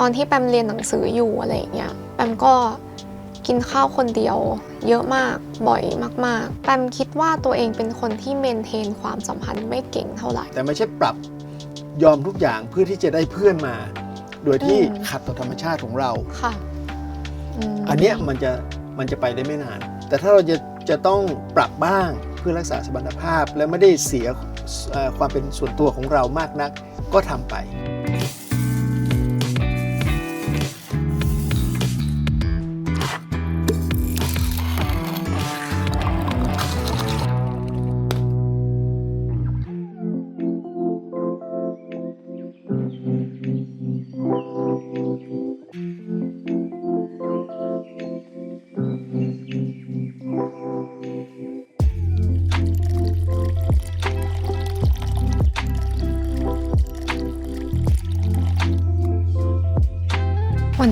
ตอนที่แปมเรียนหนังสืออยู่อะไรอย่างเงี้ยแปมก็กินข้าวคนเดียว เยอะมากบ่อยมาก ๆแปมคิดว่าตัวเองเป็นคนที่เมนเทนความสัมพันธ์ไม่เก่งเท่าไหร่ แต่ไม่ใช่ปรับยอมทุกอย่างเพื่อที่จะได้เพื่อนมา โดยที่อืม ขัดต่อธรรมชาติของเรา ค่ะมอันเนี้ยมันจะมันจะไปได้ไม่นาน แต่ถ้าเราจะจะต้องปรับบ้างเพื่อรักษาสมรรถภาพ และไม่ได้เสียเอ่อความเป็นส่วนตัวของเรามากนักก็ทำไป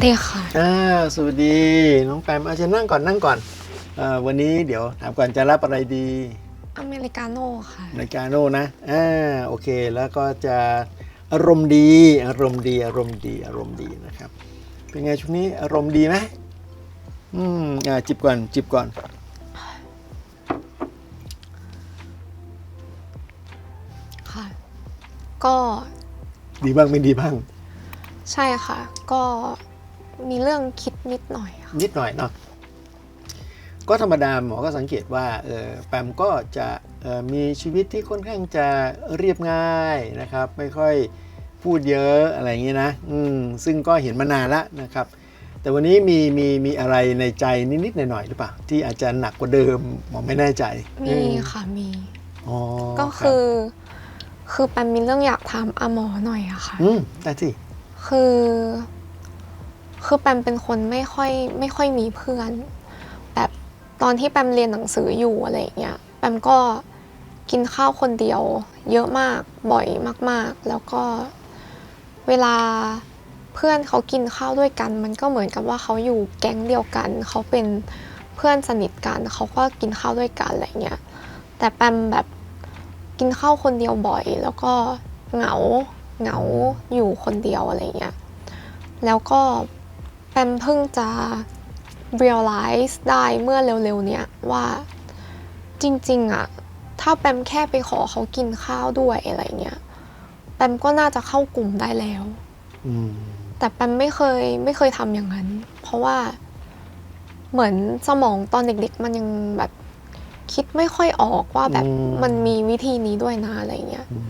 ดีค่ะอ่าสวัสดี น้องแปมอาจจะนั่งก่อนนั่งก่อนเออวันนี้เดี๋ยวถามก่อนจะรับอะไรดีอเมริกาโน่ค่ะในกาโน่นะอ่าโอเคแล้วก็จะอารมณ์ดีอารมณ์ดีอารมณ์ดีอารมณ์ดีนะครับ เป็นไงช่วงนี้อารมณ์ดีไหมอืมอ่าจิบก่อนจิบก่อน ค่ะ ก็ดีบ้างไม่ดีบ้าง ใช่ค่ะ ก็ มีเรื่องคิดนิดหน่อยค่ะนิดหน่อยเนาะก็ธรรมดาหมอก็สังเกตว่าเออแปมก็จะเอ่อมีชีวิตที่ค่อนข้างจะเรียบง่ายนะครับ ไม่ค่อยพูดเยอะอะไรอย่างนี้นะอืมซึ่งก็เห็นมานานละนะครับ แต่วันนี้มีมีมีอะไรในใจนิดๆหน่อยๆหรือเปล่าที่อาจจะหนักกว่าเดิมหมอไม่แน่ใจมีอืมค่ะมี อ๋อก็รับคือ คือแปมมีเรื่องอยากถามอาหมอหน่อยอะค่ะอืมได้ที่คือ คือแปมเป็นคนไม่ค่อยไม่ค่อยมีเพื่อน แบบตอนที่แปมเรียนหนังสืออยู่อะไรอย่างเงี้ยแปมก็กินข้าวคนเดียว เยอะมากบ่อยมาก ๆ แล้วก็เวลาเพื่อนเขากินข้าวด้วยกัน มันก็เหมือนกับว่าเขาอยู่แก๊งเดียวกัน เขาเป็นเพื่อนสนิทกัน เขาก็กินข้าวด้วยกันอะไรเงี้ยแต่แปมแบบกินข้าวคนเดียวบ่อย แล้วก็เหงาเหงาอยู่คนเดียวอะไรเงี้ยแล้วก็ ปมเพิ่งจะ realize ได้เมื่อเร็วๆเนี้ยว่าจริงๆอะถ้าแปมแค่ไปขอเขากินข้าวด้วยอะไรเงี้ยแปมก็น่าจะเข้ากลุ่มได้แล้วอืมแต่แปมไม่เคยไม่เคยทำอย่างนั้น เพราะว่าเหมือนสมองตอนเด็กๆ มันยังแบบคิดไม่ค่อยออกว่าแบบมันมีวิธีนี้ด้วยนะอะไรเงี้ยอืม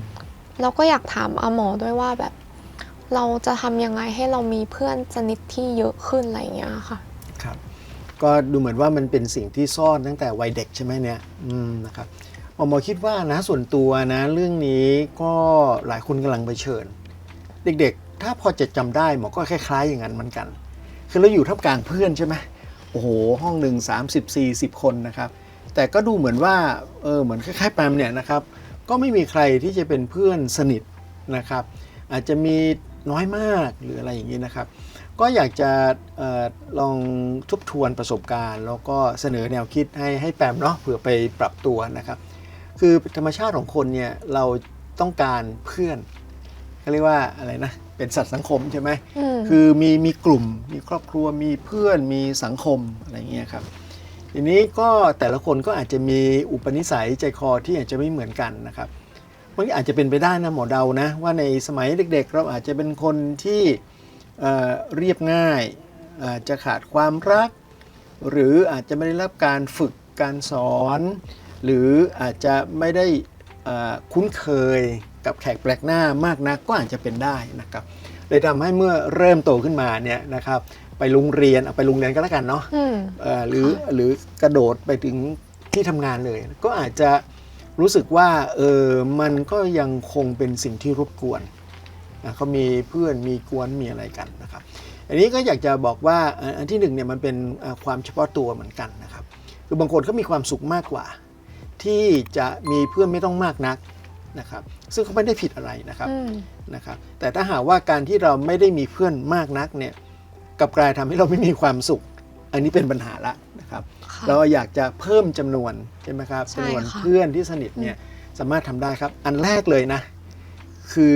เราก็อยากถามอาหมอด้วยว่าแบบ เราจะทำยังไงให้เรามีเพื่อนสนิทที่เยอะขึ้นอะไรเงี้ยค่ะ ครับ ก็ดูเหมือนว่ามันเป็นสิ่งที่ซ่อนตั้งแต่วัยเด็กใช่ไหมเนี่ยอืมนะครับหมอหมอคิดว่านะส่วนตัวนะเรื่องนี้ก็หลายคนกำลังเผชิญ เด็กๆ ถ้าพอจะจำได้หมอก็คล้ายๆ อย่างนั้นเหมือนกัน คือเราอยู่ท่ามกลางเพื่อนใช่ไหมโอ้โห ห้องหนึ่ง30 40คนนะครับ แต่ก็ดูเหมือนว่าเออเหมือนคล้ายๆแปมเนี่ยนะครับ ก็ไม่มีใครที่จะเป็นเพื่อนสนิทนะครับ อาจจะมี น้อยมากหรืออะไรอย่างนี้นะครับ ก็อยากจะเออลองทบทวนประสบการณ์ แล้วก็เสนอแนวคิดให้ให้แปมเนาะเผื่อไปปรับตัวนะครับ คือธรรมชาติของคนเนี่ยเราต้องการเพื่อนเขาเรียกว่าอะไรนะเป็นสัตว์สังคมใช่ไหมอืมคือมีมีกลุ่ม มีครอบครัวมีเพื่อนมีสังคมอะไรเงี้ยครับทีนี้ก็แต่ละคนก็อาจจะมีอุปนิสัยใจคอที่อาจจะไม่เหมือนกันนะครับ มันก็อาจจะเป็นไปได้นะหมอเดานะว่าในสมัยเด็กๆ เราอาจจะเป็นคนที่เอ่อเรียบง่ายอาจจะขาดความรัก หรืออาจจะไม่ได้รับการฝึกการสอน หรืออาจจะไม่ได้เอ่อคุ้นเคยกับแขกแปลกหน้ามากนักก็อาจจะเป็นได้นะครับเลยทำให้เมื่อเริ่มโตขึ้นมาเนี่ยนะครับไปโรงเรียนเอาไปโรงเรียนก็แล้วกันเนาะอืมเอ่อหรือหรือกระโดดไปถึงที่ทำงานเลย ก็อาจจะ รู้สึกว่าเออมันก็ยังคงเป็นสิ่งที่รบกวนนะเขามีเพื่อนมีกวนมีอะไรกันนะครับ อันนี้ก็อยากจะบอกว่าเอ่ออันที่หนึ่งเนี่ยมันเป็นเอ่อความเฉพาะตัวเหมือนกันนะครับ คือบางคนเขามีความสุขมากกว่า ที่จะมีเพื่อนไม่ต้องมากนักนะครับ ซึ่งเขาไม่ได้ผิดอะไรนะครับอืมนะครับ แต่ถ้าหากว่าการที่เราไม่ได้มีเพื่อนมากนักเนี่ยกลับกลายทำให้เราไม่มีความสุข อันนี้เป็นปัญหาละนะครับค่ะ เราอยากจะเพิ่มจำนวนใช่ไหมครับใช่จำนวนค่ะเพื่อนที่สนิทเนี่ยสามารถทำได้ครับ อันแรกเลยนะ คือ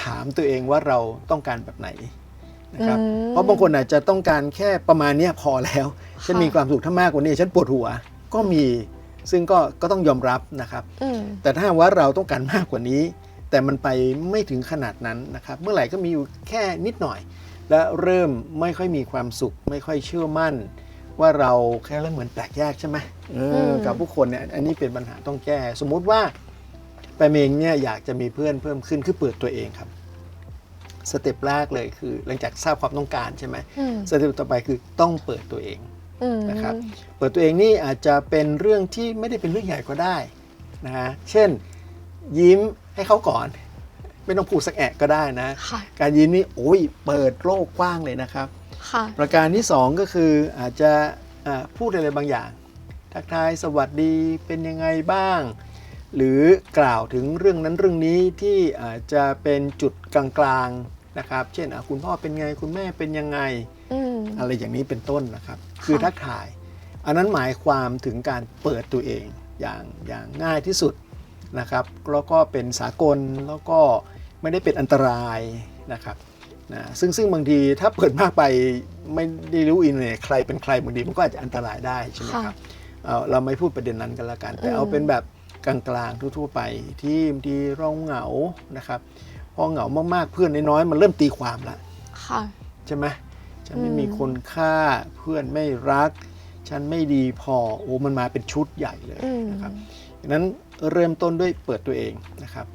ถามตัวเองว่าเราต้องการแบบไหนนะครับอืมเพราะบางคนอาจจะต้องการแค่ประมาณเนี้ยพอแล้ว ฉันค่ะมีความสุขถ้ามากกว่านี้ ฉันปวดหัวก็มีซึ่งก็ก็ต้องยอมรับนะครับอืมแต่ถ้าหากว่าเราต้องการมากกว่านี้ แต่มันไปไม่ถึงขนาดนั้นนะครับ เมื่อไหร่ก็มีอยู่แค่นิดหน่อย และเริ่มไม่ค่อยมีความสุข ไม่ค่อยเชื่อมั่น ว่าเราแค่เริ่มเหมือนแปลกแยกใช่ไหมเอออม กับผู้คนเนี่ยอันนี้เป็นปัญหาต้องแก้ สมมุติว่าแปมเองเนี่ยอยากจะมีเพื่อนเพิ่มขึ้นคือเปิดตัวเองครับ สเต็ปแรกเลยคือ หลังจากทราบความต้องการใช่ไหมอืมสเต็ปต่อไปคือต้องเปิดตัวเอง อืม นะครับ เปิดตัวเองนี่อาจจะเป็นเรื่องที่ไม่ได้เป็นเรื่องใหญ่ก็ได้นะฮะเช่นยิ้มให้เขาก่อน ไม่ต้องพูดสักแอะก็ได้นะ ค่ะ การยิ้มนี่โอ้ยเปิดโลกกว้างเลยนะครับค่ะ ประการที่สองก็คืออาจจะอ่าพูดอะไรบางอย่าง ทักทายสวัสดีเป็นยังไงบ้าง หรือกล่าวถึงเรื่องนั้นเรื่องนี้ที่อาจจะเป็นจุดกลางๆนะครับ เช่นอะคุณพ่อเป็นไงคุณแม่เป็นยังไงอืมอะไรอย่างนี้เป็นต้นนะครับ คือทักทาย อันนั้นหมายความถึงการเปิดตัวเองอย่างอย่างง่ายที่สุดนะครับแล้วก็เป็นสากลแล้วก็ไม่ได้เป็นอันตรายนะครับ นะซึ่งซึ่งบางทีถ้าเปิดมากไปไม่ได้รู้อินเนี่ยใครเป็นใครบางทีมันก็อาจจะอันตรายได้ใช่ไหมครับเอาเราไม่พูดประเด็นนั้นกันละกัน แต่เอาเป็นแบบกลางๆทั่วๆไปที่บางทีเราเหงานะครับพอเหงามากๆเพื่อนน้อยๆมันเริ่มตีความละค่ะใช่ไหมฉันไม่อืมมีคนค่าเพื่อนไม่รัก ฉันไม่ดีพอโอ้มันมาเป็นชุดใหญ่เลยอืมนะครับดังนั้นเริ่มต้นด้วยเปิดตัวเองนะครับ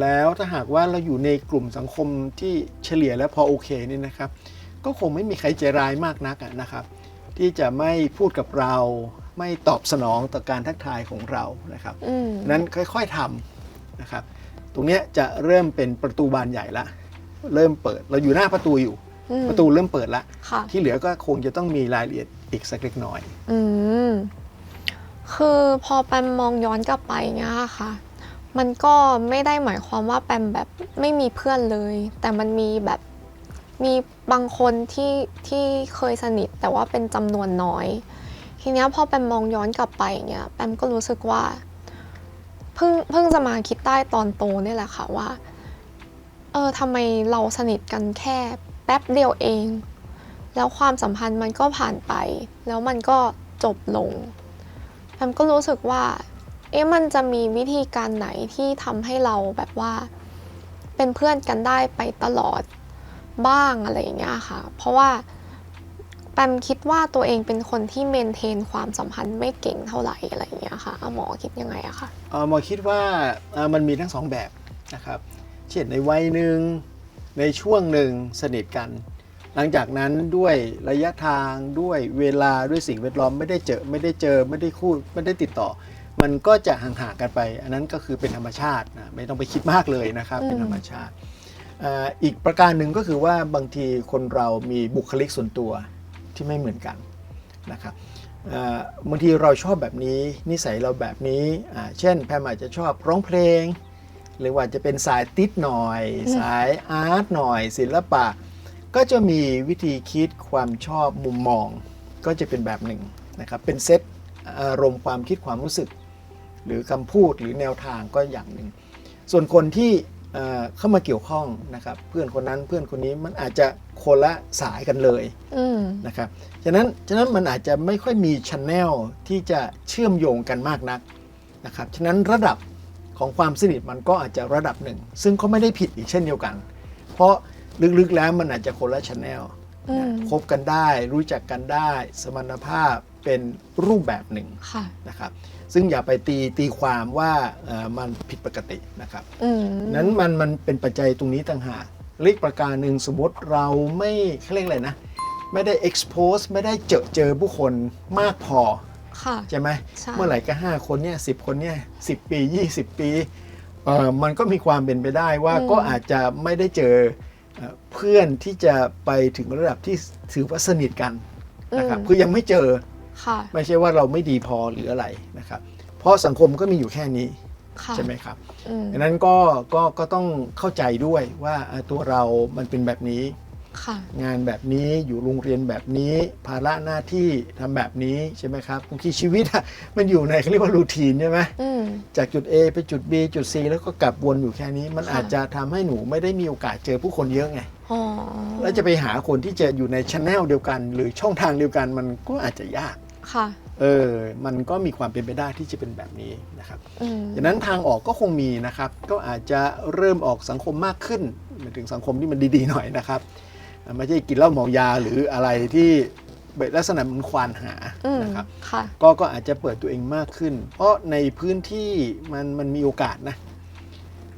แล้วถ้าหากว่าเราอยู่ในกลุ่มสังคมที่เฉลี่ยแล้วพอโอเคนี่นะครับ ก็คงไม่มีใครใจร้ายมากนักอะนะครับ ที่จะไม่พูดกับเราไม่ตอบสนองต่อการทักทายของเรานะครับอืมนั้นค่อยๆทำนะครับ ตรงเนี้ยจะเริ่มเป็นประตูบานใหญ่ละ เริ่มเปิดเราอยู่หน้าประตูอยู่อืมประตูเริ่มเปิดละค่ะที่เหลือก็คงจะต้องมีรายละเอียดอีกสักเล็กน้อย อืมคือพอแปมมองย้อนกลับไปเงี้ยค่ะ มันก็ไม่ได้หมายความว่าแปมแบบไม่มีเพื่อนเลย แต่มันมีแบบมีบางคนที่ที่เคยสนิท แต่ว่าเป็นจำนวนน้อย ทีเนี้ยพอแปมมองย้อนกลับไปเงี้ยแปมก็รู้สึกว่าเพิ่งเพิ่งจะมาคิดได้ตอนโตเนี่ยแหละค่ะว่าเออทำไมเราสนิทกันแค่แป๊บเดียวเอง แล้วความสัมพันธ์มันก็ผ่านไป แล้วมันก็จบลงแพมก็รู้สึกว่า เอ๊ะมันจะมีวิธีการไหนที่ทำให้เราแบบว่า เป็นเพื่อนกันได้ไปตลอดบ้างอะไรอย่างเงี้ยค่ะ เพราะว่าแปมคิดว่าตัวเองเป็นคนที่เมนเทนความสัมพันธ์ไม่เก่งเท่าไหร่อะไรอย่างเงี้ยค่ะอาหมอคิดยังไงอะคะเอ่อหมอคิดว่าเอ่อมันมีทั้งสองแบบนะครับ เช่นในวัยหนึ่งในช่วงหนึ่งสนิทกัน หลังจากนั้นด้วยระยะทางด้วยเวลาด้วยสิ่งแวดล้อมไม่ได้เจอไม่ได้เจอไม่ได้คูดไม่ได้ติดต่อ มันก็จะห่างๆกันไป อันนั้นก็คือเป็นธรรมชาตินะไม่ต้องไปคิดมากเลยนะครับเป็นธรรมชาติเอ่ออีกประการหนึ่งก็คือว่าบางทีคนเรามีบุคลิกส่วนตัวที่ไม่เหมือนกันนะครับเอ่อบางทีเราชอบแบบนี้นิสัยเราแบบนี้อ่าเช่นแพมอาจจะชอบร้องเพลง หรือว่าจะเป็นสายติดหน่อย สายอาร์ตหน่อย ศิลปะ ก็จะมีวิธีคิดความชอบมุมมอง ก็จะเป็นแบบหนึ่งนะครับเป็นเซตอารมณ์ความคิดความรู้สึก หรือคำพูดหรือแนวทางก็อย่างหนึ่ง ส่วนคนที่เอ่อเข้ามาเกี่ยวข้องนะครับ เพื่อนคนนั้นเพื่อนคนนี้มันอาจจะคนละสายกันเลยอืมนะครับฉะนั้นฉะนั้นมันอาจจะไม่ค่อยมีช n แนลที่จะเชื่อมโยงกันมากนักนะครับฉะนั้นระดับของความสนิทมันก็อาจจะระดับหนึ่ง ซึ่งก็ไม่ได้ผิดอีกเช่นเดียวกัน เพราะลึกๆแล้วมันอาจจะคนละช n แนลอืมคบกันได้รู้จักกันได้ สมรรถภาพเป็นรูปแบบหนึ่งค่ะนะครับ ซึ่งอย่าไปตีตีความว่าเอ่อมันผิดปกตินะครับอืมนั้นมันมันเป็นปัจจัยตรงนี้ต่างหากเรียกประการหนึ่งสมมติเราไม่เขาเรียกอะไรนะ ไม่ได้ expose ไม่ได้เจอเจอผู้คนมากพอค่ะใช่ไหมใช่เมื่อไหร่ก็ 5 คนเนี่ยสิคนเนี่ยสิปี 20 ปีเอ่อมันก็มีความเป็นไปได้ว่าก็อาจจะไม่ได้เจอเอ่อเพื่อนที่จะไปถึงระดับที่ถือว่าสนิทกันนะครับอืมคือยังไม่เจอ ค่ะไม่ใช่ว่าเราไม่ดีพอหรืออะไรนะครับ เพราะสังคมก็มีอยู่แค่นี้ค่ะใช่ไหมครับอืมดังนั้นก็ก็ก็ต้องเข้าใจด้วยว่าเอ่อตัวเรามันเป็นแบบนี้ ค่ะ งานแบบนี้อยู่โรงเรียนแบบนี้ ภาระหน้าที่ทำแบบนี้ใช่ไหมครับบางทีชีวิตอะมันอยู่ในเขาเรียกว่ารูทีนใช่ไหมอืม จากจุด A ไปจุด B จุด C แล้วก็กลับวนอยู่แค่นี้ มันค่ะ อาจจะทำให้หนูไม่ได้มีโอกาสเจอผู้คนเยอะไง อ๋อแล้วจะไปหาคนที่จะอยู่ในช n แนลเดียวกัน หรือช่องทางเดียวกันมันก็อาจจะยาก ค่ะ เออ มันก็มีความเป็นไปได้ที่จะเป็นแบบนี้นะครับอืมดังนั้นทางออกก็คงมีนะครับ ก็อาจจะเริ่มออกสังคมมากขึ้นหมายถึงสังคมที่มันดีๆหน่อยนะครับอ่าไม่ใช่กินเหล้าเมายาหรืออะไรที่เป็นลักษณะเหมันควานหาอืมนะครับค่ะก็ก็อาจจะเปิดตัวเองมากขึ้น เพราะในพื้นที่มันมันมีโอกาสนะ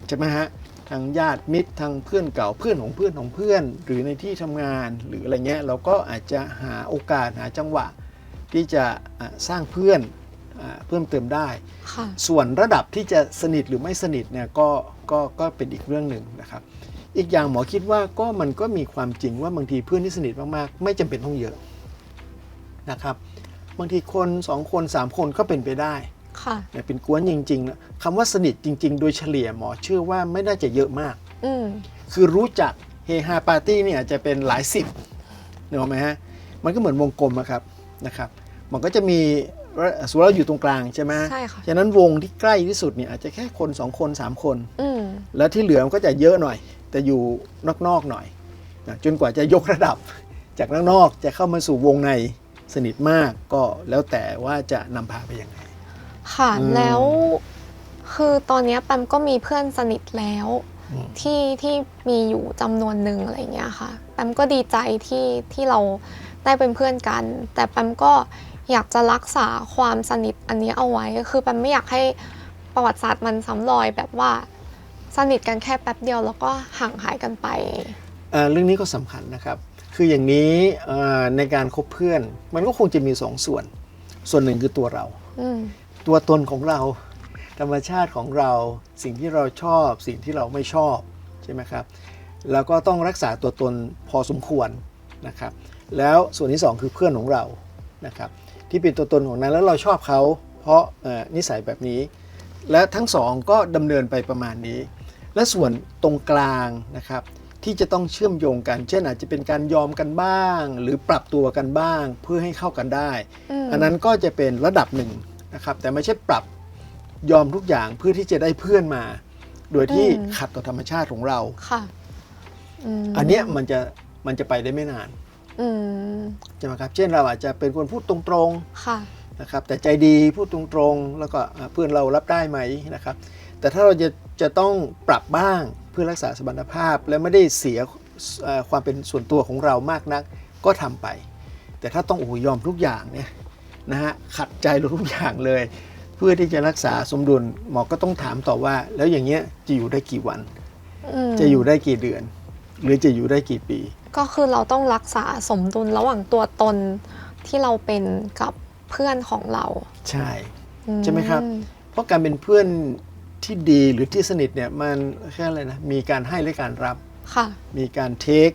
ใช่ไหมฮะทางญาติมิตรทางเพื่อนเก่าเพื่อนของเพื่อนของเพื่อน หรือในที่ทำงานหรืออะไรเงี้ยเราก็อาจจะหาโอกาสหาจังหวะ ที่จะอ่าสร้างเพื่อนอาเพิ่มเติมได้ค่ะส่วนระดับที่จะสนิทหรือไม่สนิทเนี่ยก็ก็ก็เป็นอีกเรื่องหนึ่งนะครับ อีกอย่างหมอคิดว่าก็มันก็มีความจริงว่าบางทีเพื่อนที่สนิทมากๆ ไม่จำเป็นต้องเยอะนะครับ บางทีคนสองคนสามคนก็เป็นไปได้ค่ะเนี่ยเป็นกวนจริงๆนะคำว่าสนิทจริง ๆ โดยเฉลี่ยหมอเชื่อว่าไม่น่าจะเยอะมากอืมคือรู้จักเฮฮาปาร์ตี้เนี่ยอาจจะเป็นหลายสิบเนกอะไหมฮะมันก็เหมือนวงกลมอะครับ นะครับ มันก็จะมีสมมติเราอยู่ตรงกลางใช่ไหมใช่ค่ะฉะนั้นวงที่ใกล้ที่สุดเนี่ยอาจจะแค่คน 2 คน 3 คนอืมแล้วที่เหลือมันก็จะเยอะหน่อย แต่อยู่นอกๆหน่อยนะจนกว่าจะยกระดับจากนอกๆจะเข้ามาสู่วงในสนิทมากก็แล้วแต่ว่าจะนำพาไปยังไง ค่ะอืมแล้วคือตอนเนี้ยแปมก็มีเพื่อนสนิทแล้วอืมที่ที่มีอยู่จำนวนหนึ่งอะไรเงี้ยค่ะแปมก็ดีใจที่ที่เรา ได้เป็นเพื่อนกัน แต่แปมก็อยากจะรักษาความสนิทอันนี้เอาไว้ คือแปมไม่อยากให้ประวัติศาสตร์มันซ้ำรอยแบบว่าสนิทกันแค่แป๊บเดียวแล้วก็ห่างหายกันไปอ่าเรื่องนี้ก็สำคัญนะครับ คืออย่างนี้อ่าในการคบเพื่อน มันก็คงจะมีสองส่วน ส่วนหนึ่งคือตัวเราอืมตัวตนของเรา ธรรมชาติของเรา สิ่งที่เราชอบ สิ่งที่เราไม่ชอบ ใช่ไหมครับ แล้วก็ต้องรักษาตัวตนพอสมควรนะครับ แล้วส่วนที่สองคือเพื่อนของเรานะครับที่เป็นตัวตนของนั้นแล้วเราชอบเขา เพราะเอ่อนิสัยแบบนี้ และทั้งสองก็ดำเนินไปประมาณนี้ และส่วนตรงกลางนะครับที่จะต้องเชื่อมโยงกัน เช่นอาจจะเป็นการยอมกันบ้าง หรือปรับตัวกันบ้างเพื่อให้เข้ากันได้อืมอันนั้นก็จะเป็นระดับหนึ่งนะครับแต่ไม่ใช่ปรับยอมทุกอย่างเพื่อที่จะได้เพื่อนมา โดยที่อืมขัดต่อธรรมชาติของเรา ค่ะมอันเนี้ยมันจะมันจะไปได้ไม่นาน อืมใช่ไหมครับเช่นเราอาจจะเป็นคนพูดตรงค่ะ ๆนะครับแต่ใจดีพูดตรงๆ แล้วก็อ่าเพื่อนเรารับได้ไหมนะครับ แต่ถ้าเราจะจะต้องปรับบ้างเพื่อรักษาสมรรถภาพ และไม่ได้เสียเอ่อความเป็นส่วนตัวของเรามากนักก็ทำไป แต่ถ้าต้องโอ้โหยอมทุกอย่างเนี่ยนะฮะขัดใจเราทุกอย่างเลย เพื่อที่จะรักษาสมดุลหมอก็ต้องถามต่อว่า แล้วอย่างเงี้ยจะอยู่ได้กี่วัน อืมจะอยู่ได้กี่เดือน หรือจะอยู่ได้กี่ปี ก็คือเราต้องรักษาสมดุลระหว่างตัวตนที่เราเป็นกับเพื่อนของเรา ใช่อืใช่ไหมครับ เพราะการเป็นเพื่อนที่ดีหรือที่สนิทเนี่ยมันแค่อะไรนะมีการให้และการรับค่ะมีการเทค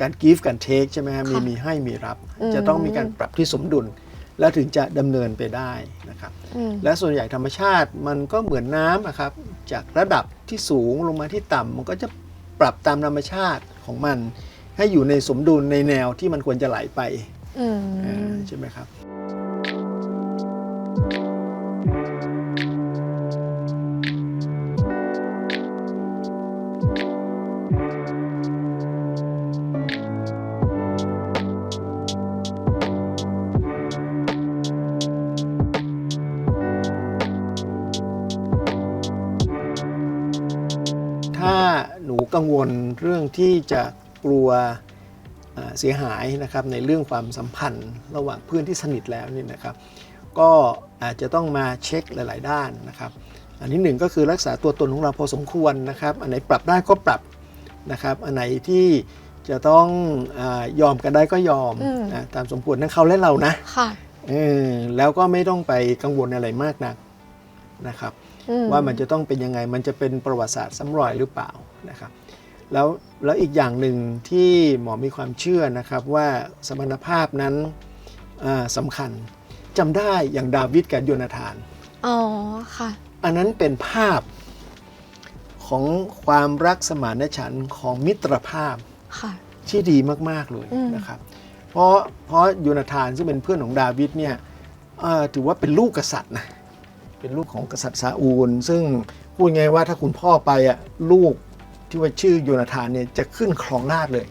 การกีฟการเทคใช่ไหมฮะมีค่ะมีให้มีรับอืมจะต้องมีการปรับที่สมดุล แล้วถึงจะดำเนินไปได้นะครับอืมและส่วนใหญ่ธรรมชาติมันก็เหมือนน้ำอะครับ จากระดับที่สูงลงมาที่ต่ำมันก็จะปรับตามธรรมชาติ ของมัน ให้อยู่ในสมดุลในแนวที่มันควรจะไหลไปอืมอ่าใช่ไหมครับ เรื่องที่จะกลัวอ่าเสียหายนะครับในเรื่องความสัมพันธ์ระหว่างเพื่อนที่สนิทแล้วนี่นะครับ ก็อาจจะต้องมาเช็คหลาย ๆ ด้านนะครับ อันที่หนึ่งก็คือรักษาตัวตนของเราพอสมควรนะครับ อันไหนปรับได้ก็ปรับนะครับ อันไหนที่จะต้องอายอมกันได้ก็ยอมอืมนะตามสมควรทั้งเขาและเรานะค่ะเออแล้วก็ไม่ต้องไปกังวลอะไรมากนักนะครับอืว่ามันจะต้องเป็นยังไงมันจะเป็นประวัติศาสตร์ซ้ำรอยหรือเปล่านะครับ แล้วแล้วอีกอย่างหนึ่งที่หมอมีความเชื่อนะครับว่าสมรรถภาพนั้นอ่าสำคัญจำได้อย่างดาวิดกับโยนาธาน อ๋อ ค่ะ อันนั้นเป็นภาพของความรักสมานฉันท์ของมิตรภาพค่ะที่ดีมาก ๆ เลยอืมนะครับ เพราะเพราะโยนาธานซึ่งเป็นเพื่อนของดาวิดเนี่ยเอ่อถือว่าเป็นลูกกษัตริย์นะเป็นลูกของกษัตริย์ซาอูล ซึ่งพูดไงายว่าถ้าคุณพ่อไปอะลูก ที่ว่าชื่อโยนาธานเนี่ยจะขึ้นครองราชย์เลย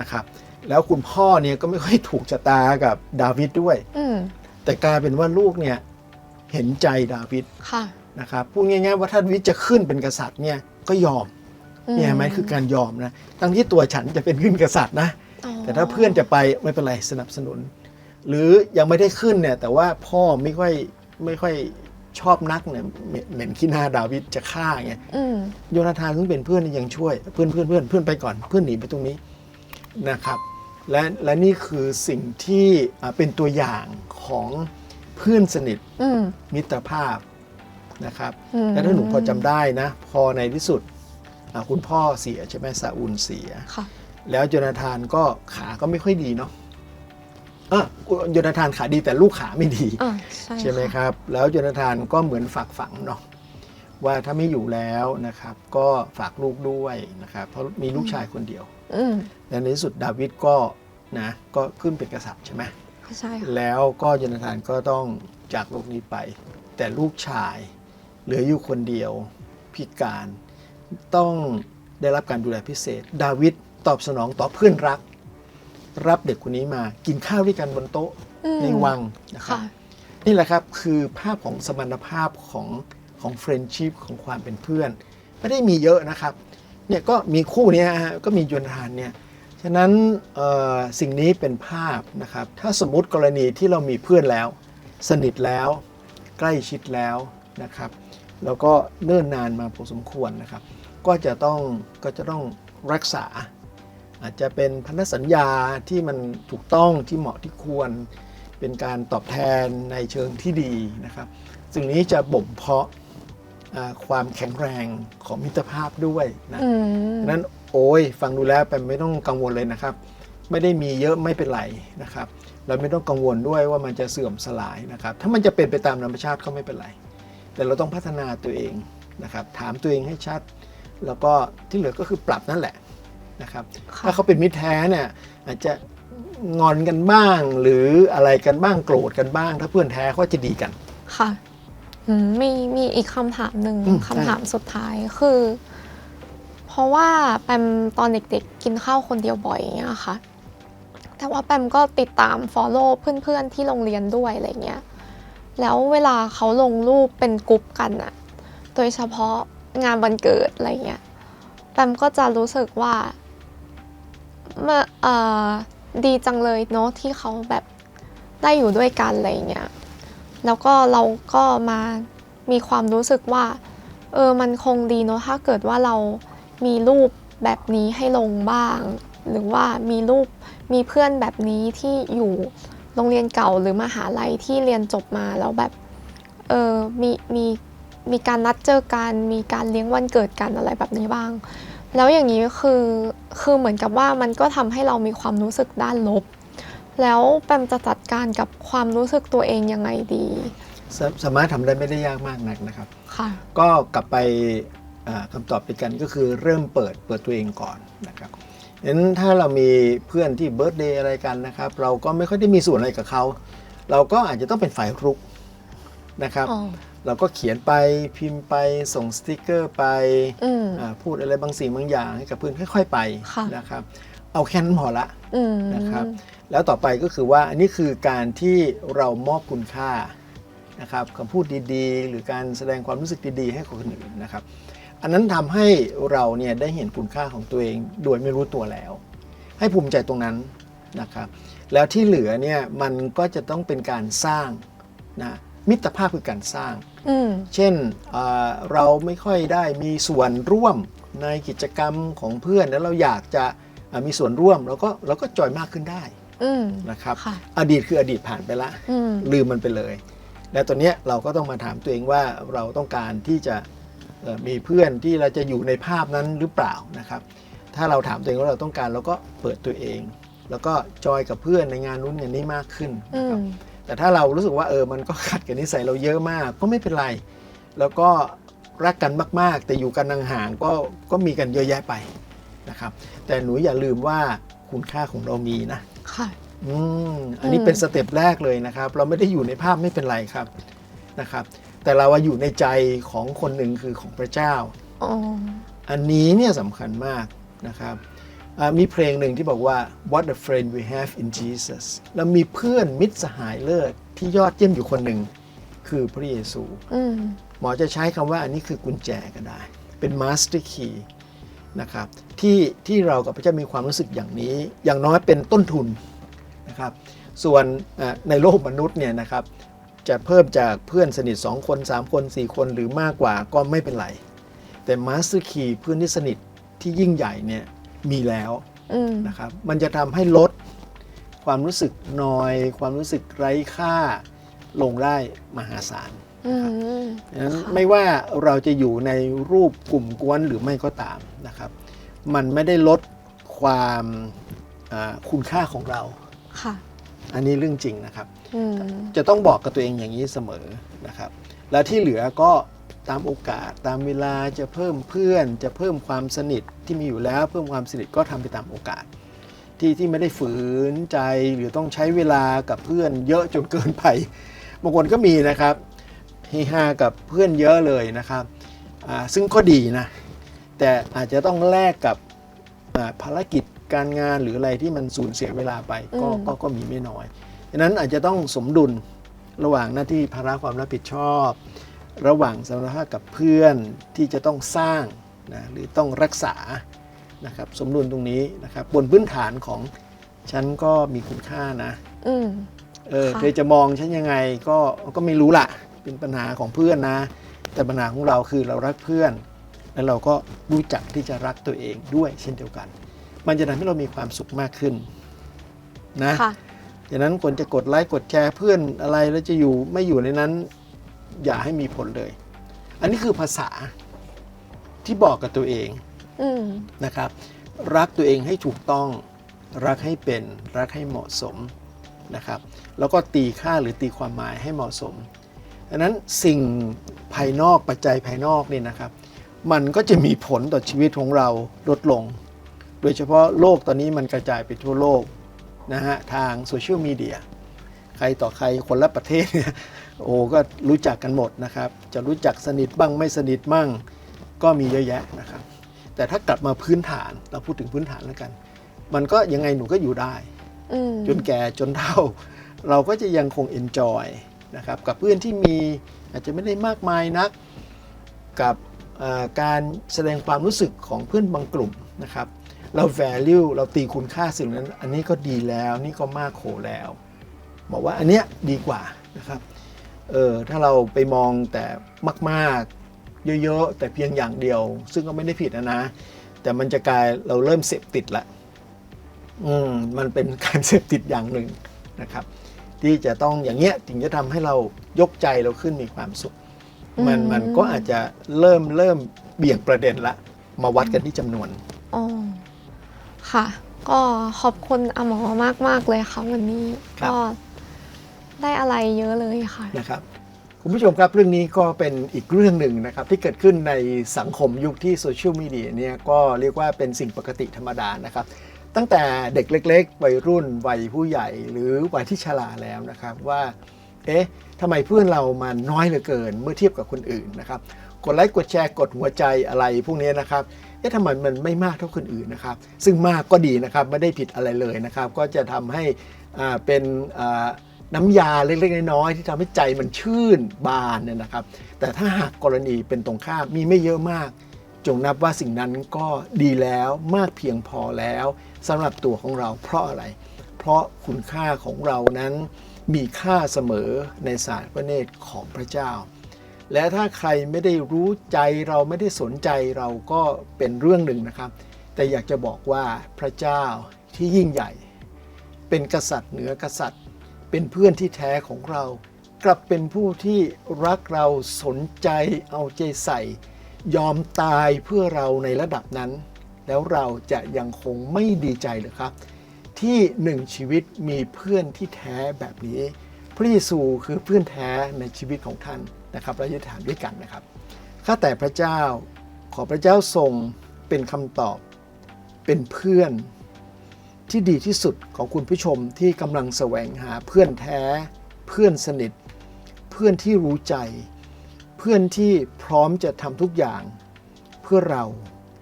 นะครับ แล้วคุณพ่อเนี่ยก็ไม่ค่อยถูกชะตากับดาวิดด้วย อืมแต่กลายเป็นว่าลูกเนี่ยเห็นใจดาวิดค่ะนะครับพูดง่ายๆว่าถ้าดาวิดจะขึ้นเป็นกษัตริย์เนี่ยก็ยอมเนี่ยเห็นไหมคือการยอมนะทั้งที่ตัวฉันจะเป็นขึ้นกษัตริย์นะ อ๋อแต่ถ้าเพื่อนจะไปไม่เป็นไรสนับสนุน หรือยังไม่ได้ขึ้นเนี่ยแต่ว่าพ่อไม่ค่อยไม่ค่อย ชอบนักเนี่ยเหม็นเหม็นขี้หน้าดาวิดจะฆ่าไงอืมโยนาธานซึ่งเป็นเพื่อนนี่ยังช่วย เพื่อนเพื่อนเพื่อนเพื่อนไปก่อนเพื่อนหนีไปตรงนี้นะครับ และและนี่คือสิ่งที่อ่าเป็นตัวอย่างของเพื่อนสนิทอืมมิตรภาพนะครับอืมและถ้าหนูพอจำได้นะ พอในที่สุดอ่าคุณพ่อเสียใช่ไหมซาอูลเสียค่ะแล้วโยนาธานก็ขาก็ไม่ค่อยดีเนาะ อะโยนาธานขาดีแต่ลูกขาไม่ดีอ่าใช่ใช่ไหมค่ะครับ แล้วโยนาธานก็เหมือนฝากฝังเนาะว่าถ้าไม่อยู่แล้วนะครับ ก็ฝากลูกด้วยนะครับ เพราะมีลูกชายคนเดียว อืมและในที่สุดดาวิดก็นะก็ขึ้นเป็นกษัตริย์ใช่ไหม ใช่ค่ะแล้วก็โยนาธานก็ต้องจากโลกนี้ไป แต่ลูกชายเหลืออยู่คนเดียวพิการต้องได้รับการดูแลพิเศษ ดาวิดตอบสนองต่อเพื่อนรัก รับเด็กคนนี้มากินข้าวด้วยกันบนโต๊ะอืมในวังนะครับค่ะนี่แหละครับคือภาพของสมรรถภาพของของเฟรนชิพของความเป็นเพื่อน ไม่ได้มีเยอะนะครับเนี่ยก็มีคู่เนี้ยฮะก็มีโยนทานเนี่ยฉะนั้นเอ่อสิ่งนี้เป็นภาพนะครับ ถ้าสมมติกรณีที่เรามีเพื่อนแล้ว สนิทแล้ว ใกล้ชิดแล้วนะครับ แล้วก็เนิ่นนานมาพอสมควรนะครับ ก็จะต้องก็จะต้องรักษา อาจจะเป็นพันธสัญญาที่มันถูกต้องที่เหมาะที่ควร เป็นการตอบแทนในเชิงที่ดีนะครับ สิ่งนี้จะบ่มเพาะอ่าความแข็งแรงของมิตรภาพด้วยนะอืมดังนั้นโอ้ยฟังดูแล้วแปมไม่ต้องกังวลเลยนะครับ ไม่ได้มีเยอะไม่เป็นไรนะครับ เราไม่ต้องกังวลด้วยว่ามันจะเสื่อมสลายนะครับ ถ้ามันจะเป็นไปตามธรรมชาติก็ไม่เป็นไร แต่เราต้องพัฒนาตัวเองนะครับ ถามตัวเองให้ชัด แล้วก็ที่เหลือก็คือปรับนั่นแหละ นะครับค่ะถ้าเขาเป็นมิตรแท้เนี่ยอาจจะงอนกันบ้าง หรืออะไรกันบ้างโกรธกันบ้าง ถ้าเพื่อนแท้เขาจะดีกัน ค่ะอืมมีมีอีกคำถามหนึ่งอืม คำถามสุดท้ายคือ เพราะว่าแปมตอนเด็กๆกินข้าวคนเดียวบ่อยอย่างเงี้ยค่ะ แต่ว่าแปมก็ติดตาม follow เพื่อนๆที่โรงเรียนด้วยอะไรเงี้ย แล้วเวลาเขาลงรูปเป็นกลุ่มกันอะโดยเฉพาะงานวันเกิดอะไรเงี้ยแปมก็จะรู้สึกว่าเมื่อเอ่อดีจังเลยเนาะที่เขาแบบได้อยู่ด้วยกันอะไรเงี้ยแล้วก็เราก็มามีความรู้สึกว่า เออมันคงดีเนอะถ้าเกิดว่าเรามีรูปแบบนี้ให้ลงบ้าง หรือว่ามีรูปมีเพื่อนแบบนี้ที่อยู่โรงเรียนเก่าหรือมหาลัยที่เรียนจบมาแล้วแบบเออมีมีมีการนัดเจอกันมีการเลี้ยงวันเกิดกันอะไรแบบนี้บ้าง แล้วอย่างนี้คือคือเหมือนกับว่ามันก็ทำให้เรามีความรู้สึกด้านลบ แล้วแปมจะจัดการกับความรู้สึกตัวเองยังไงดีสาสามารถทำได้ไม่ได้ยากมากนักนะครับค่ะก็กลับไปอ่าคำตอบเดียวกันก็คือเริ่มเปิดเปิดตัวเองก่อนนะครับงั้นถ้าเรามีเพื่อนที่เบิร์ตเดย์อะไรกันนะครับ เราก็ไม่ค่อยได้มีส่วนอะไรกับเขา เราก็อาจจะต้องเป็นฝ่ายรุก นะครับ อ๋อเราก็เขียนไปพิมพ์ไปส่งสติกเกอร์ไปอืม อ่าพูดอะไรบางสิ่งบางอย่างให้กับเพื่อนค่อย ๆ ไปค่ะ นะครับเอาแค่นั้นพอละ อืม นะครับแล้วต่อไปก็คือว่าอันนี้คือการที่เรามอบคุณค่านะครับคำพูดดีๆ หรือการแสดงความรู้สึกดีๆ ให้กับคนอื่นนะครับ อันนั้นทำให้เราเนี่ยได้เห็นคุณค่าของตัวเองโดยไม่รู้ตัวแล้ว ให้ภูมิใจตรงนั้นนะครับ แล้วที่เหลือเนี่ยมันก็จะต้องเป็นการสร้างนะ มิตรภาพคือการสร้าง อืม เช่นเอ่อเราไม่ค่อยได้มีส่วนร่วมในกิจกรรมของเพื่อน แล้วเราอยากจะอะมีส่วนร่วมเราก็เราก็จอยมากขึ้นได้อืม นะครับ ค่ะ อดีตคืออดีตผ่านไปละ อืม ลืมมันไปเลย และตอนเนี้ยเราก็ต้องมาถามตัวเองว่าเราต้องการที่จะเอ่อมีเพื่อนที่เราจะอยู่ในภาพนั้นหรือเปล่านะครับ ถ้าเราถามตัวเองว่าเราต้องการเราก็เปิดตัวเอง แล้วก็จอยกับเพื่อนในงานนู้นงานนี้มากขึ้นอืนะครับม แต่ถ้าเรารู้สึกว่าเออมันก็ขัดกับนิสัยเราเยอะมากก็ไม่เป็นไร แล้วก็รักกันมาก ๆ แต่อยู่กันห่างๆก็ก็มีกันเยอะแยะไปนะครับ แต่หนูอย่าลืมว่าคุณค่าของเรามีนะค่ะอืมอันนี้อืมเป็นสเต็ปแรกเลยนะครับ เราไม่ได้อยู่ในภาพไม่เป็นไรครับนะครับ แต่เราว่าอยู่ในใจของคนหนึ่งคือของพระเจ้าอ๋ออันนี้เนี่ยสำคัญมากนะครับอ่า มีเพลงหนึ่งที่บอกว่า what a friend we have in Jesus แล้วมีเพื่อนมิตรสหายเลิศที่ยอดเยี่ยมอยู่คนหนึ่ง คือพระเยซูอืมหมอจะใช้คำว่าอันนี้คือกุญแจก็ได้ เป็น master key นะครับที่ที่เรากับพระเจ้ามีความรู้สึกอย่างนี้ อย่างน้อยเป็นต้นทุนนะครับส่วนเอ่อในโลกมนุษย์เนี่ยนะครับจะเพิ่มจากเพื่อนสนิท 2 คน 3 คน 4 คนหรือมากกว่าก็ไม่เป็นไร แต่ master key เพื่อนที่สนิทที่ยิ่งใหญ่เนี่ย มีแล้วอืมนะครับ มันจะทำให้ลดความรู้สึกนอย ความรู้สึกไร้ค่าลงได้มหาศาลอืมดังนั้นค่ะไม่ว่าเราจะอยู่ในรูปกลุ่มกวนหรือไม่ก็ตามนะครับ มันไม่ได้ลดความอ่าคุณค่าของเรา ค่ะอันนี้เรื่องจริงนะครับ อืมจะต้องบอกกับตัวเองอย่างนี้เสมอนะครับ แล้วที่เหลือก็ ตามโอกาสตามเวลาจะเพิ่มเพื่อน จะเพิ่มความสนิทที่มีอยู่แล้ว เพิ่มความสนิทก็ทำไปตามโอกาส ที่ที่ไม่ได้ฝืนใจหรือต้องใช้เวลากับเพื่อนเยอะจนเกินไปบางคนก็มีนะครับเฮฮากับเพื่อนเยอะเลยนะครับอ่าซึ่งก็ดีนะแต่อาจจะต้องแลกกับอ่าภารกิจการงานหรืออะไรที่มันสูญเสียเวลาไปก็อืมก็ก็มีไม่น้อยดังนั้นอาจจะต้องสมดุลระหว่างหน้าที่ภาระความรับผิดชอบ ระหว่างสมรรถภาพกับเพื่อนที่จะต้องสร้างนะหรือต้องรักษานะครับสมดุลตรงนี้นะครับบนพื้นฐานของฉันก็มีคุณค่านะอืมเออค่ะเธอจะมองฉันยังไงก็ก็ไม่รู้ละเป็นปัญหาของเพื่อนนะ แต่ปัญหาของเราคือเรารักเพื่อน แล้วเราก็รู้จักที่จะรักตัวเองด้วยเช่นเดียวกัน มันจะทำให้เรามีความสุขมากขึ้นนะค่ะดังนั้นคนจะกดไลค์กดแชร์เพื่อนอะไรแล้วจะอยู่ไม่อยู่ในนั้น อย่าให้มีผลเลย อันนี้คือภาษาที่บอกกับตัวเองอืมนะครับ รักตัวเองให้ถูกต้อง รักให้เป็นรักให้เหมาะสมนะครับ แล้วก็ตีค่าหรือตีความหมายให้เหมาะสมดังนั้นสิ่งภายนอกปัจจัยภายนอกนี่นะครับ มันก็จะมีผลต่อชีวิตของเราลดลง โดยเฉพาะโลกตอนนี้มันกระจายไปทั่วโลกนะฮะทางโซเชียลมีเดียใครต่อใครคนละประเทศเนี่ย โอ้ก็รู้จักกันหมดนะครับ จะรู้จักสนิทบ้างไม่สนิทบ้างก็มีเยอะแยะนะครับ แต่ถ้ากลับมาพื้นฐานเราพูดถึงพื้นฐานแล้วกัน มันก็ยังไงหนูก็อยู่ได้อืมจนแก่จนเฒ่า เราก็จะยังคง enjoy นะครับกับเพื่อนที่มีอาจจะไม่ได้มากมายนัก กับเอ่อการแสดงความรู้สึกของเพื่อนบางกลุ่มนะครับ เรา value เราตีคุณค่าสิ่งนั้น อันนี้ก็ดีแล้วนี่ก็มากโขแล้ว บอกว่าอันเนี้ยดีกว่านะครับ เออถ้าเราไปมองแต่มากๆ เยอะๆ แต่เพียงอย่างเดียว ซึ่งก็ไม่ได้ผิดนะนะ แต่มันจะกลายเราเริ่มเสพติดละอืมมันเป็นการเสพติดอย่างหนึ่งนะครับ ที่จะต้องอย่างเงี้ยถึงจะทำให้เรายกใจเราขึ้นมีความสุข มันอืมมันก็อาจจะเริ่มเริ่มเบี่ยงประเด็นละ มาวัดกันที่จำนวนอ๋อค่ะ ก็ขอบคุณอาหมอมากมากๆเลยค่ะวันนี้ครับก็ ได้อะไรเยอะเลยค่ะ นะครับคุณผู้ชมครับเรื่องนี้ก็เป็นอีกเรื่องหนึ่งนะครับที่เกิดขึ้นในสังคมยุคที่โซเชียลมีเดียเนี่ยก็เรียกว่าเป็นสิ่งปกติธรรมดานะครับ ตั้งแต่เด็กเล็ก ๆ วัยรุ่นวัยผู้ใหญ่หรือวัยที่ชราแล้วนะครับว่าเอ๊ะทำไมเพื่อนเรามันน้อยเหลือเกินเมื่อเทียบกับคนอื่นนะครับกดไลค์กดแชร์กดหัวใจอะไรพวกนี้นะครับเอ๊ะทำไมมันไม่มากเท่าคนอื่นนะครับ ซึ่งมากก็ดีนะครับไม่ได้ผิดอะไรเลยนะครับ ก็จะทำให้อ่าเป็นอ่า น้ำยาเล็กๆน้อยๆที่ทำให้ใจมันชื่นบานเนี่ยนะครับ แต่ถ้าหากกรณีเป็นตรงข้ามมีไม่เยอะมาก จงนับว่าสิ่งนั้นก็ดีแล้วมากเพียงพอแล้วสำหรับตัวของเราเพราะอะไร เพราะคุณค่าของเรานั้นมีค่าเสมอในศาสตร์พระเนตรของพระเจ้า และถ้าใครไม่ได้รู้ใจเราไม่ได้สนใจเราก็เป็นเรื่องหนึ่งนะครับ แต่อยากจะบอกว่าพระเจ้าที่ยิ่งใหญ่ เป็นกษัตริย์เหนือกษัตริย์ เป็นเพื่อนที่แท้ของเรา กลับเป็นผู้ที่รักเราสนใจเอาใจใส่ ยอมตายเพื่อเราในระดับนั้น แล้วเราจะยังคงไม่ดีใจหรือครับ ที่หนึ่งชีวิตมีเพื่อนที่แท้แบบนี้ พระเยซูคือเพื่อนแท้ในชีวิตของท่านนะครับเราจะถามด้วยกันนะครับข้าแต่พระเจ้าขอพระเจ้าทรงเป็นคำตอบเป็นเพื่อน ที่ดีที่สุดของคุณผู้ชมที่กำลังแสวงหาเพื่อนแท้ เพื่อนสนิท เพื่อนที่รู้ใจ เพื่อนที่พร้อมจะทำทุกอย่าง เพื่อเรา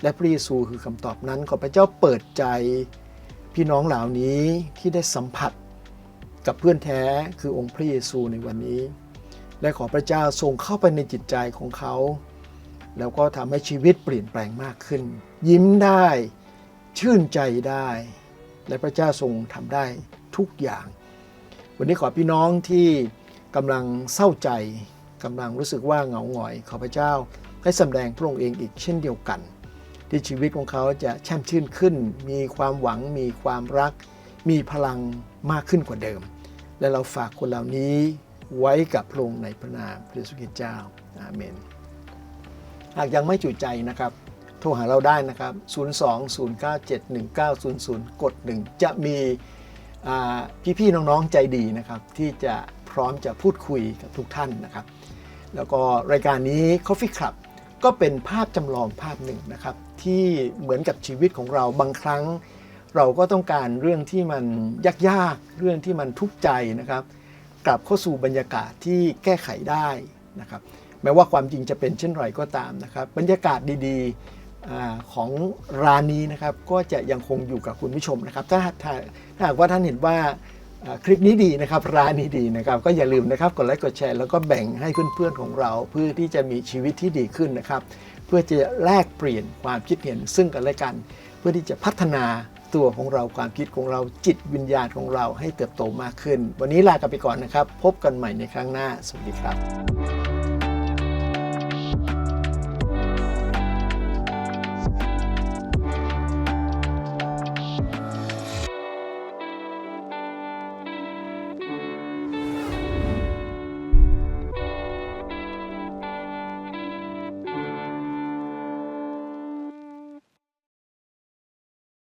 และพระเยซูคือคำตอบนั้นขอพระเจ้าเปิดใจ พี่น้องเหล่านี้ที่ได้สัมผัสกับเพื่อนแท้คือองค์พระเยซูในวันนี้ และขอพระเจ้าทรงเข้าไปในจิตใจของเขา แล้วก็ทำให้ชีวิตเปลี่ยนแปลงมากขึ้น ยิ้มได้ ชื่นใจได้ และพระเจ้าทรงทำได้ทุกอย่าง วันนี้ขอพี่น้องที่กำลังเศร้าใจกำลังรู้สึกว่าเหงาหงอย ขอพระเจ้าให้สำแดงพระองค์เองอีกเช่นเดียวกัน ที่ชีวิตของเขาจะแช่มชื่นขึ้น มีความหวัง มีความรัก มีพลังมากขึ้นกว่าเดิม และเราฝากคนเหล่านี้ไว้กับพระองค์ในพระนามพระเยซูคริสต์เจ้าอาเมน หากยังไม่จุใจนะครับ โทรหาเราได้นะครับ 02-097-1900 กด 1 จะมีพี่ๆน้องๆใจดีนะครับ ที่จะพร้อมจะพูดคุยกับทุกท่านนะครับ แล้วก็รายการนี้ Coffee Club ก็เป็นภาพจำลองภาพหนึ่งนะครับ ที่เหมือนกับชีวิตของเราบางครั้ง เราก็ต้องการเรื่องที่มันยากๆ เรื่องที่มันทุกข์ใจนะครับ กลับเข้าสู่บรรยากาศที่แก้ไขได้นะครับแม้ว่าความจริงจะเป็นเช่นไรก็ตามนะครับ บรรยากาศดีๆ ของร้านนี้นะครับก็จะยังคงอยู่กับคุณผู้ชมนะครับ ถ้าถ้าถ้าหากว่าท่านเห็นว่าอ่าคลิปนี้ดีนะครับร้านนี้ดีนะครับก็อย่าลืมนะครับกดไลค์กดแชร์แล้วก็แบ่งให้เพื่อนๆของเรา เพื่อที่จะมีชีวิตที่ดีขึ้นนะครับ เพื่อจะแลกเปลี่ยนความคิดเห็นซึ่งกันและกัน เพื่อที่จะพัฒนาตัวของเราความคิดของเราจิตวิญญาณของเราให้เติบโตมากขึ้น วันนี้ลากันไปก่อนนะครับ พบกันใหม่ในครั้งหน้า สวัสดีครับ